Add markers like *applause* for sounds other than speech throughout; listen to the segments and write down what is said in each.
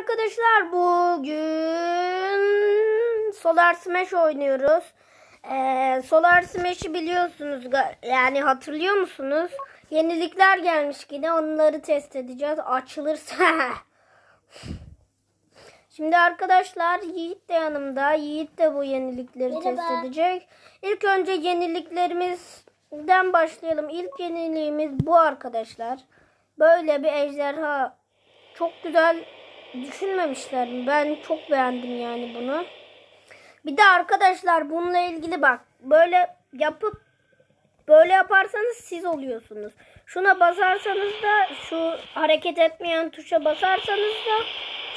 arkadaşlar bugün Solar Smash oynuyoruz. Ee, Solar Smash'i biliyorsunuz yani hatırlıyor musunuz? Yenilikler gelmiş yine onları test edeceğiz açılırsa. *laughs* Şimdi arkadaşlar Yiğit de yanımda. Yiğit de bu yenilikleri test Merhaba. edecek. İlk önce yeniliklerimizden başlayalım. İlk yeniliğimiz bu arkadaşlar. Böyle bir ejderha. Çok güzel düşünmemişler. Ben çok beğendim yani bunu. Bir de arkadaşlar bununla ilgili bak. Böyle yapıp böyle yaparsanız siz oluyorsunuz. Şuna basarsanız da şu hareket etmeyen tuşa basarsanız da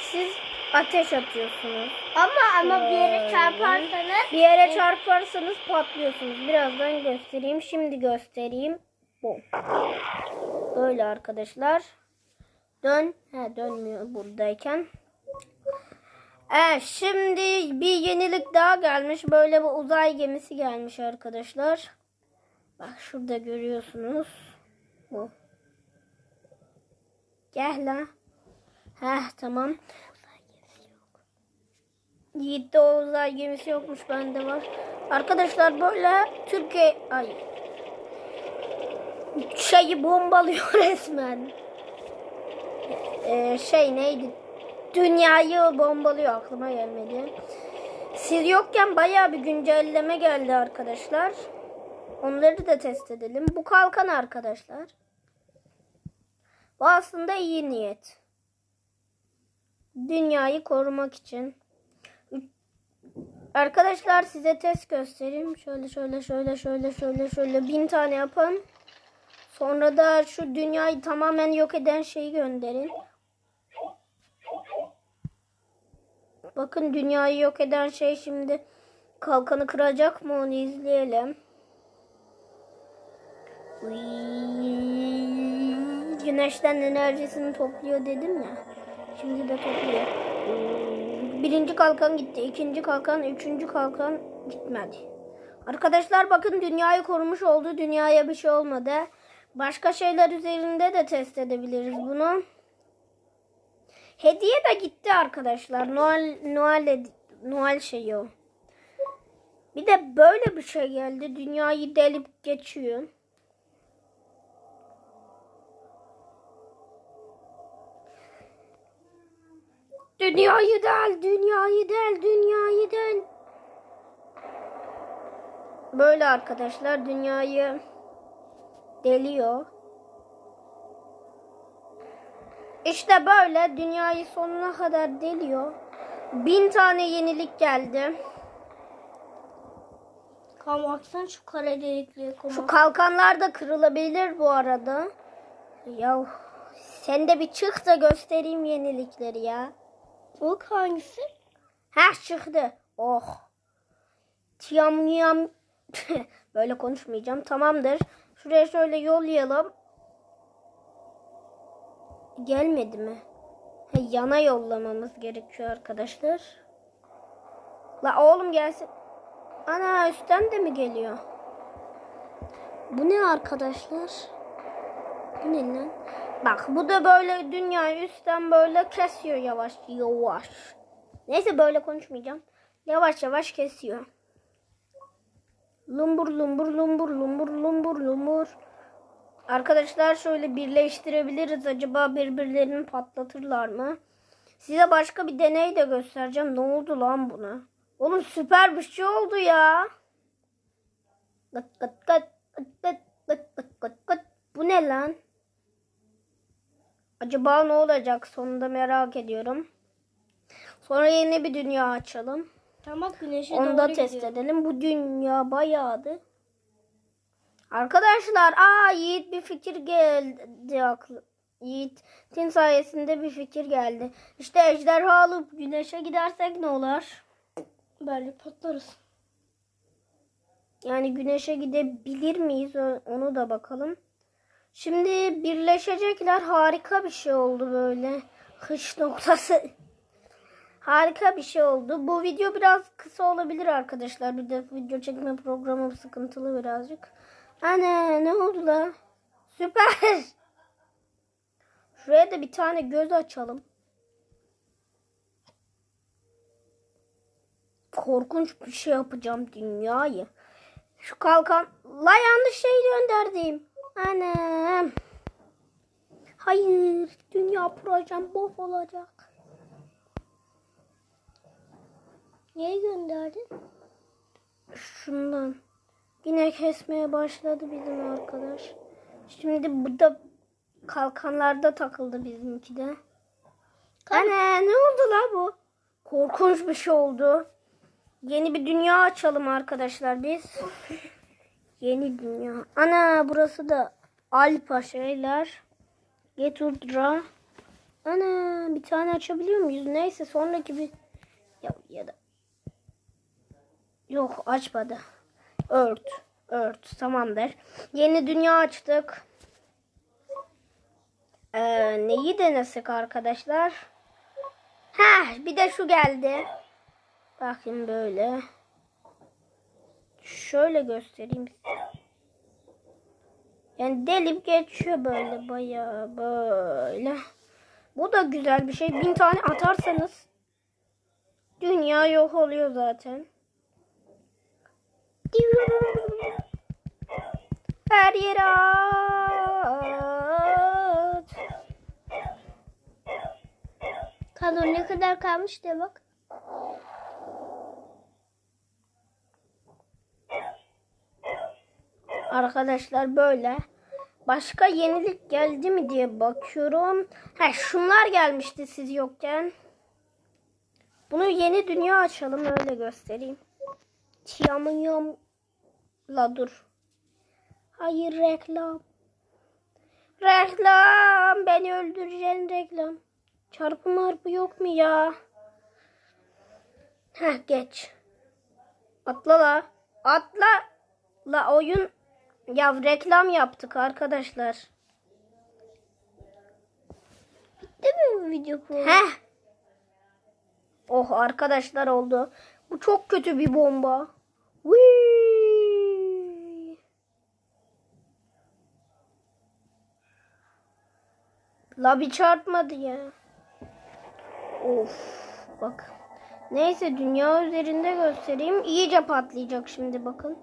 siz ateş atıyorsunuz. Ama ama bir yere çarparsanız Bir yere çarparsanız patlıyorsunuz. Birazdan göstereyim. Şimdi göstereyim. Bu. Böyle arkadaşlar. Dön. He dönmüyor buradayken. Evet şimdi bir yenilik daha gelmiş. Böyle bir uzay gemisi gelmiş arkadaşlar. Bak şurada görüyorsunuz. Bu. Gel la. Heh tamam. Yiğit'te o uzay gemisi yokmuş bende var. Arkadaşlar böyle Türkiye ay şeyi bombalıyor *laughs* resmen. Ee, şey neydi? Dünyayı bombalıyor aklıma gelmedi. Siz yokken bayağı bir güncelleme geldi arkadaşlar. Onları da test edelim. Bu kalkan arkadaşlar. Bu aslında iyi niyet. Dünyayı korumak için. Arkadaşlar size test göstereyim. Şöyle şöyle şöyle şöyle şöyle şöyle bin tane yapın. Sonra da şu dünyayı tamamen yok eden şeyi gönderin. Bakın dünyayı yok eden şey şimdi kalkanı kıracak mı onu izleyelim. Güneşten enerjisini topluyor dedim ya. Şimdi de topluyor. Birinci kalkan gitti. ikinci kalkan, üçüncü kalkan gitmedi. Arkadaşlar bakın dünyayı korumuş oldu. Dünyaya bir şey olmadı. Başka şeyler üzerinde de test edebiliriz bunu. Hediye de gitti arkadaşlar. Noel Noel Noel şeyi o. Bir de böyle bir şey geldi. Dünyayı delip geçiyor. Dünyayı del, dünyayı del, dünyayı del. Böyle arkadaşlar dünyayı deliyor. İşte böyle dünyayı sonuna kadar deliyor. Bin tane yenilik geldi. Baksana şu kara delikliğe koma. Şu kalkanlar da kırılabilir bu arada. Ya sen de bir çık da göstereyim yenilikleri ya. Bu hangisi? Heh çıktı. Oh. Tiyam niyam. *laughs* Böyle konuşmayacağım. Tamamdır. Şuraya şöyle yollayalım. Gelmedi mi? He, yana yollamamız gerekiyor arkadaşlar. La oğlum gelsin. Ana üstten de mi geliyor? Bu ne arkadaşlar? Bu ne lan? Bak bu da böyle dünya üstten böyle kesiyor yavaş yavaş. Neyse böyle konuşmayacağım. Yavaş yavaş kesiyor. Lumbur lumbur lumbur lumbur lumbur lumbur. Arkadaşlar şöyle birleştirebiliriz. Acaba birbirlerini patlatırlar mı? Size başka bir deney de göstereceğim. Ne oldu lan buna? Oğlum süper bir şey oldu ya. Gıt gıt gıt gıt gıt gıt gıt gıt gıt. Bu ne lan? Acaba ne olacak sonunda merak ediyorum. Sonra yeni bir dünya açalım. Tamam güneşe Onu da test gidiyor. edelim. Bu dünya bayağıdı. Arkadaşlar aa Yiğit bir fikir geldi aklı. Yiğit'in sayesinde bir fikir geldi. İşte ejderha alıp güneşe gidersek ne olur? Böyle patlarız. Yani güneşe gidebilir miyiz? Onu da bakalım. Şimdi birleşecekler. Harika bir şey oldu böyle. Hış noktası. *laughs* Harika bir şey oldu. Bu video biraz kısa olabilir arkadaşlar. Bir de video çekme programım sıkıntılı birazcık. Anne ne oldu la? Süper. Şuraya da bir tane göz açalım. Korkunç bir şey yapacağım dünyayı. Şu kalkan. La yanlış şey gönderdim. Anam. Hayır. Dünya projem bof olacak. Niye gönderdin? Şundan. Yine kesmeye başladı bizim arkadaş. Şimdi bu da kalkanlarda takıldı bizimki de. Ana ne oldu la bu? Korkunç bir şey oldu. Yeni bir dünya açalım arkadaşlar biz. Yeni dünya. Ana burası da Alpa şeyler. Getudra. Ana bir tane açabiliyor muyuz? Neyse sonraki bir ya, ya da Yok açmadı. Ört. Ört. Tamamdır. Yeni dünya açtık. Ee, neyi denesek arkadaşlar? Ha, bir de şu geldi. Bakın böyle. Şöyle göstereyim. Yani delip geçiyor böyle bayağı böyle. Bu da güzel bir şey. Bin tane atarsanız dünya yok oluyor zaten. Her yere at. Kadın ne kadar kalmış diye bak. Arkadaşlar böyle. Başka yenilik geldi mi diye bakıyorum. Ha şunlar gelmişti siz yokken. Bunu yeni dünya açalım öyle göstereyim. Tiyamıyam la dur. Hayır reklam. Reklam. Beni öldüreceksin reklam. Çarpı marpı yok mu ya? Heh geç. Atla la. Atla. La oyun. Ya reklam yaptık arkadaşlar. Değil mi bu video programı? Heh. Oh arkadaşlar oldu. Bu çok kötü bir bomba. Whee! La bir çarpmadı ya. Of bak. Neyse dünya üzerinde göstereyim. İyice patlayacak şimdi bakın.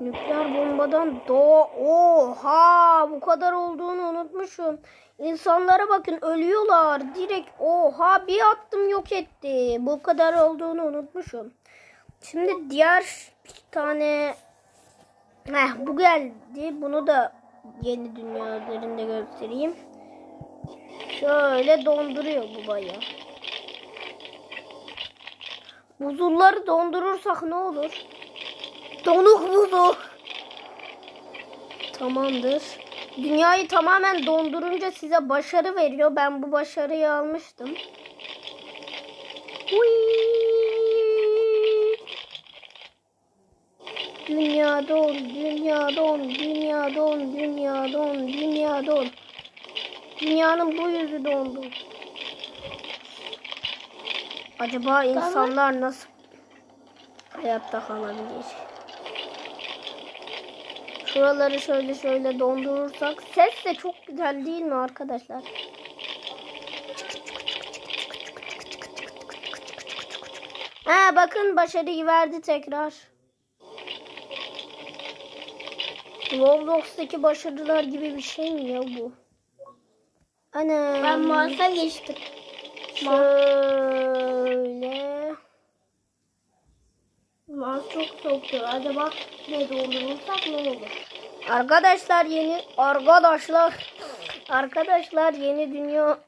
Nükleer bombadan do oha bu kadar olduğunu unutmuşum. İnsanlara bakın ölüyorlar. Direkt oha bir attım yok etti. Bu kadar olduğunu unutmuşum. Şimdi diğer bir tane Heh, bu geldi. Bunu da yeni dünya üzerinde göstereyim. Şöyle donduruyor bu bayağı. Buzulları dondurursak ne olur? Donuk buzu. Tamamdır. Dünyayı tamamen dondurunca size başarı veriyor. Ben bu başarıyı almıştım. Whee! Dünya don, dünya don, dünya don, dünya don, dünya don. Dünyanın bu yüzü dondu. Acaba insanlar nasıl hayatta kalabilir? Şuraları şöyle şöyle dondurursak ses de çok güzel değil mi arkadaşlar? Ha bakın başarıyı verdi tekrar. Roblox'taki başarılar gibi bir şey mi ya bu? Ana. Ben Mars'a geçtim. Şöyle. Mars çok soğuktu. Acaba ne doldurursak ne olur? Arkadaşlar yeni arkadaşlar arkadaşlar yeni dünya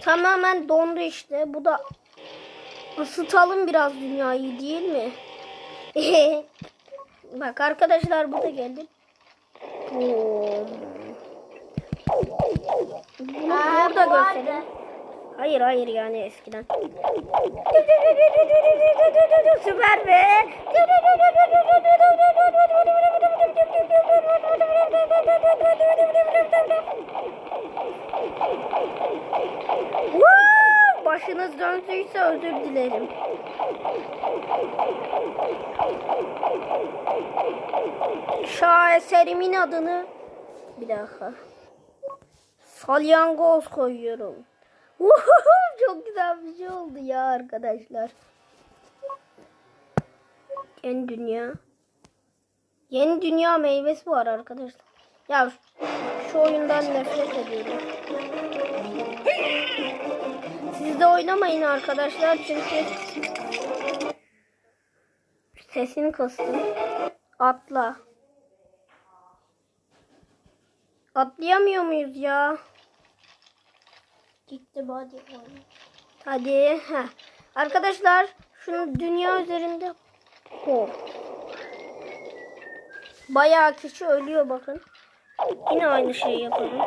tamamen dondu işte. Bu da ısıtalım biraz dünyayı değil mi? *laughs* Bak arkadaşlar bu da geldi. Bunu Aa, burada gösterelim. Hayır hayır yani eskiden. *laughs* Süper be. *laughs* Başınız döndüyse özür dilerim. Şaheserimin adını bir dakika. Salyangoz koyuyorum. *laughs* Çok güzel bir şey oldu ya arkadaşlar. Yeni dünya. Yeni dünya meyvesi var arkadaşlar. Ya şu, oyundan nefret ediyorum. Siz de oynamayın arkadaşlar çünkü sesini kastım. Atla. Atlayamıyor muyuz ya? Gitti hadi. Hadi. Heh. Arkadaşlar şunu dünya üzerinde Hop. Bayağı kişi ölüyor bakın. Yine aynı şeyi yapalım.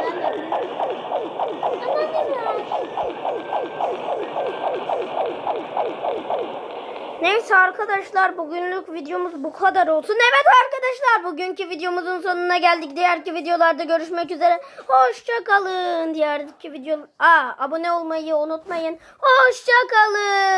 Ben de Aman ya. Neyse arkadaşlar bugünlük videomuz bu kadar olsun. Evet arkadaşlar bugünkü videomuzun sonuna geldik. Diğerki videolarda görüşmek üzere. Hoşçakalın. Diğerki video... Aa, abone olmayı unutmayın. Hoşçakalın.